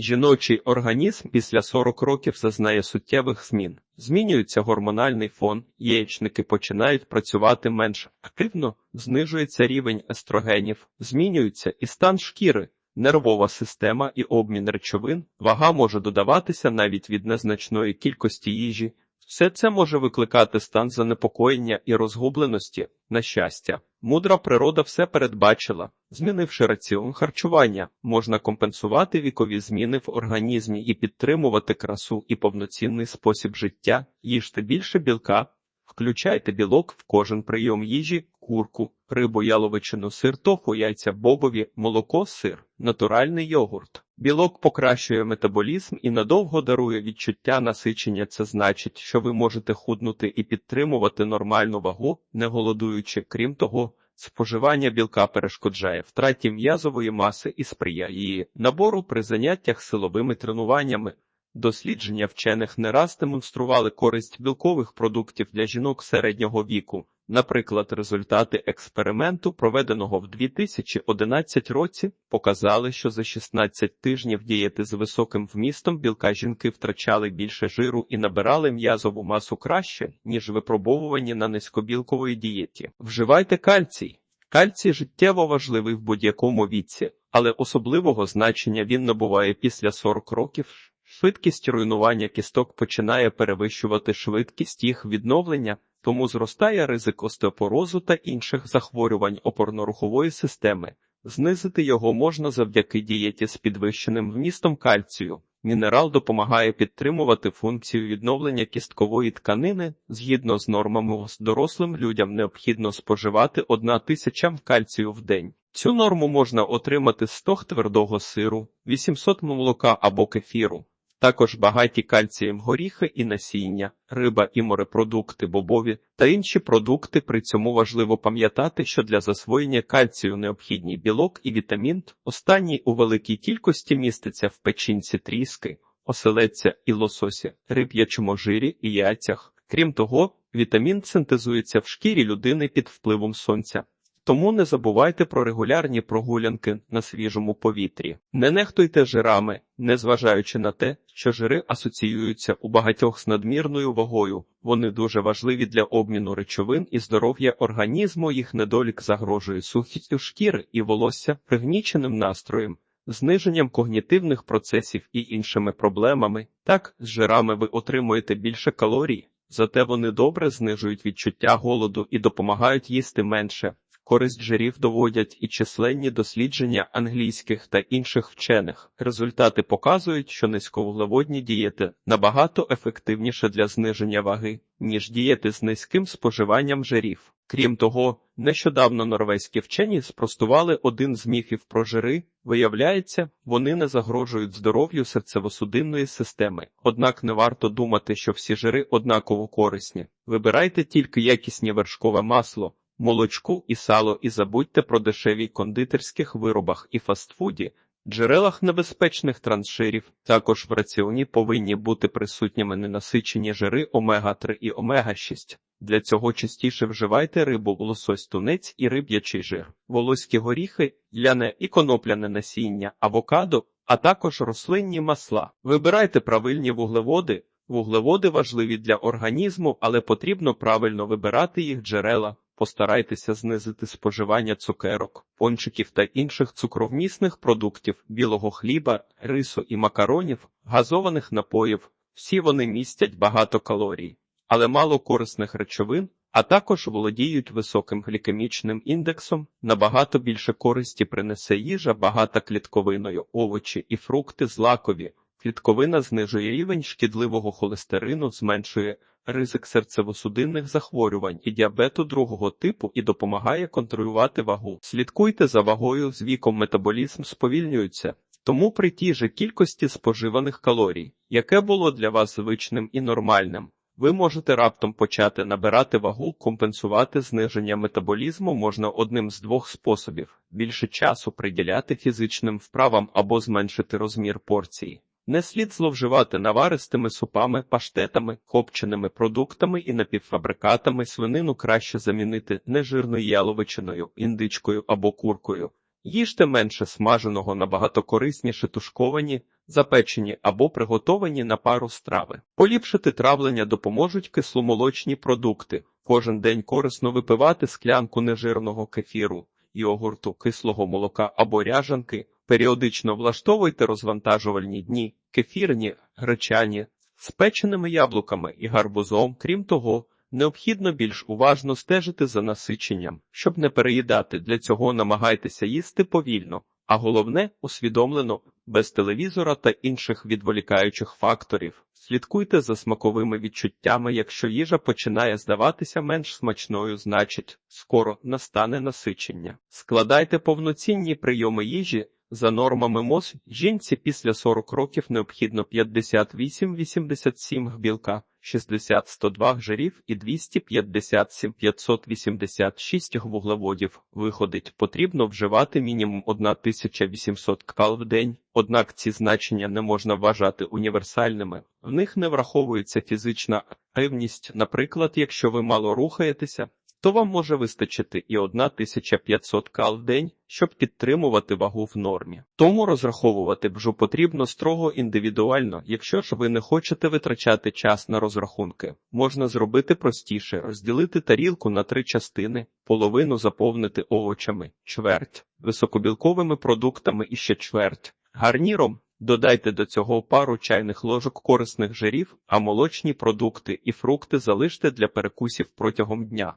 Жіночий організм після 40 років зазнає суттєвих змін. Змінюється гормональний фон, яєчники починають працювати менш активно, знижується рівень естрогенів, змінюється і стан шкіри, нервова система і обмін речовин, вага може додаватися навіть від незначної кількості їжі. Все це може викликати стан занепокоєння і розгубленості. На щастя, мудра природа все передбачила. Змінивши раціон харчування, можна компенсувати вікові зміни в організмі і підтримувати красу і повноцінний спосіб життя. Їжте більше білка, включайте білок в кожен прийом їжі, курку, рибу, яловичину, сир, тофу, яйця, бобові, молоко, сир, натуральний йогурт. Білок покращує метаболізм і надовго дарує відчуття насичення. Це значить, що ви можете худнути і підтримувати нормальну вагу, не голодуючи. Крім того, споживання білка перешкоджає втраті м'язової маси і сприяє її набору при заняттях силовими тренуваннями. Дослідження вчених не раз демонстрували користь білкових продуктів для жінок середнього віку. Наприклад, результати експерименту, проведеного в 2011 році, показали, що за 16 тижнів дієти з високим вмістом білка жінки втрачали більше жиру і набирали м'язову масу краще, ніж випробовувані на низькобілкової дієті. Вживайте кальцій. Кальцій життєво важливий в будь-якому віці, але особливого значення він набуває після 40 років. Швидкість руйнування кісток починає перевищувати швидкість їх відновлення, тому зростає ризик остеопорозу та інших захворювань опорно-рухової системи. Знизити його можна завдяки дієті з підвищеним вмістом кальцію. Мінерал допомагає підтримувати функцію відновлення кісткової тканини. Згідно з нормами дорослим людям необхідно споживати 1 тисяча кальцію в день. Цю норму можна отримати з 100 твердого сиру, 800 молока або кефіру. Також багаті кальцієм горіхи і насіння, риба і морепродукти, бобові та інші продукти. При цьому важливо пам'ятати, що для засвоєння кальцію необхідні білок і вітамін. Останній у великій кількості міститься в печінці тріски, оселедця і лососі, риб'ячому жирі і яйцях. Крім того, вітамін синтезується в шкірі людини під впливом сонця. Тому не забувайте про регулярні прогулянки на свіжому повітрі. Не нехтуйте жирами, незважаючи на те, що жири асоціюються у багатьох з надмірною вагою. Вони дуже важливі для обміну речовин і здоров'я організму. Їх недолік загрожує сухістю шкіри і волосся, пригніченим настроєм, зниженням когнітивних процесів і іншими проблемами. Так, з жирами ви отримуєте більше калорій, зате вони добре знижують відчуття голоду і допомагають їсти менше. Користь жирів доводять і численні дослідження англійських та інших вчених. Результати показують, що низьковуглеводні дієти набагато ефективніше для зниження ваги, ніж дієти з низьким споживанням жирів. Крім того, нещодавно норвезькі вчені спростували один з міфів про жири. Виявляється, вони не загрожують здоров'ю серцево-судинної системи. Однак не варто думати, що всі жири однаково корисні. Вибирайте тільки якісне вершкове масло молочку і сало і забудьте про дешеві кондитерських виробах і фастфуді, джерелах небезпечних трансширів. Також в раціоні повинні бути присутніми ненасичені жири омега-3 і омега-6. Для цього частіше вживайте рибу, лосось, тунець і риб'ячий жир, волоські горіхи, ляне і конопляне насіння, авокадо, а також рослинні масла. Вибирайте правильні вуглеводи. Вуглеводи важливі для організму, але потрібно правильно вибирати їх джерела. Постарайтеся знизити споживання цукерок, пончиків та інших цукровмісних продуктів, білого хліба, рису і макаронів, газованих напоїв. Всі вони містять багато калорій, але мало корисних речовин, а також володіють високим глікемічним індексом. Набагато більше користі принесе їжа багата клітковиною, овочі і фрукти злакові. Клітковина знижує рівень шкідливого холестерину, зменшує ризик серцево-судинних захворювань і діабету другого типу і допомагає контролювати вагу. Слідкуйте за вагою з віком метаболізм сповільнюється. Тому при тій же кількості споживаних калорій, яке було для вас звичним і нормальним, ви можете раптом почати набирати вагу, компенсувати зниження метаболізму можна одним з двох способів: більше часу приділяти фізичним вправам або зменшити розмір порції. Не слід зловживати наваристими супами, паштетами, копченими продуктами і напівфабрикатами свинину краще замінити нежирною яловичиною, індичкою або куркою. Їжте менше смаженого набагато корисніше тушковані, запечені або приготовані на пару страви. Поліпшити травлення допоможуть кисломолочні продукти. Кожен день корисно випивати склянку нежирного кефіру, йогурту, кислого молока або ряжанки. Періодично влаштовуйте розвантажувальні дні, кефірні, гречані, з печеними яблуками і гарбузом. Крім того, необхідно більш уважно стежити за насиченням, щоб не переїдати. Для цього намагайтеся їсти повільно, а головне усвідомлено, без телевізора та інших відволікаючих факторів. Слідкуйте за смаковими відчуттями, якщо їжа починає здаватися менш смачною, значить, скоро настане насичення. Складайте повноцінні прийоми їжі. За нормами МОЗ, жінці після 40 років необхідно 58-87 білка, 60-102 жирів і 257-586 вуглеводів. Виходить, потрібно вживати мінімум 1800 кал в день, однак ці значення не можна вважати універсальними. В них не враховується фізична активність, наприклад, якщо ви мало рухаєтеся, то вам може вистачити і 1500 кал в день, щоб підтримувати вагу в нормі. Тому розраховувати бжу потрібно строго індивідуально. Якщо ж ви не хочете витрачати час на розрахунки, можна зробити простіше, розділити тарілку на три частини, половину заповнити овочами, чверть, високобілковими продуктами і ще чверть. Гарніром Додайте до цього пару чайних ложок корисних жирів, а молочні продукти і фрукти залиште для перекусів протягом дня.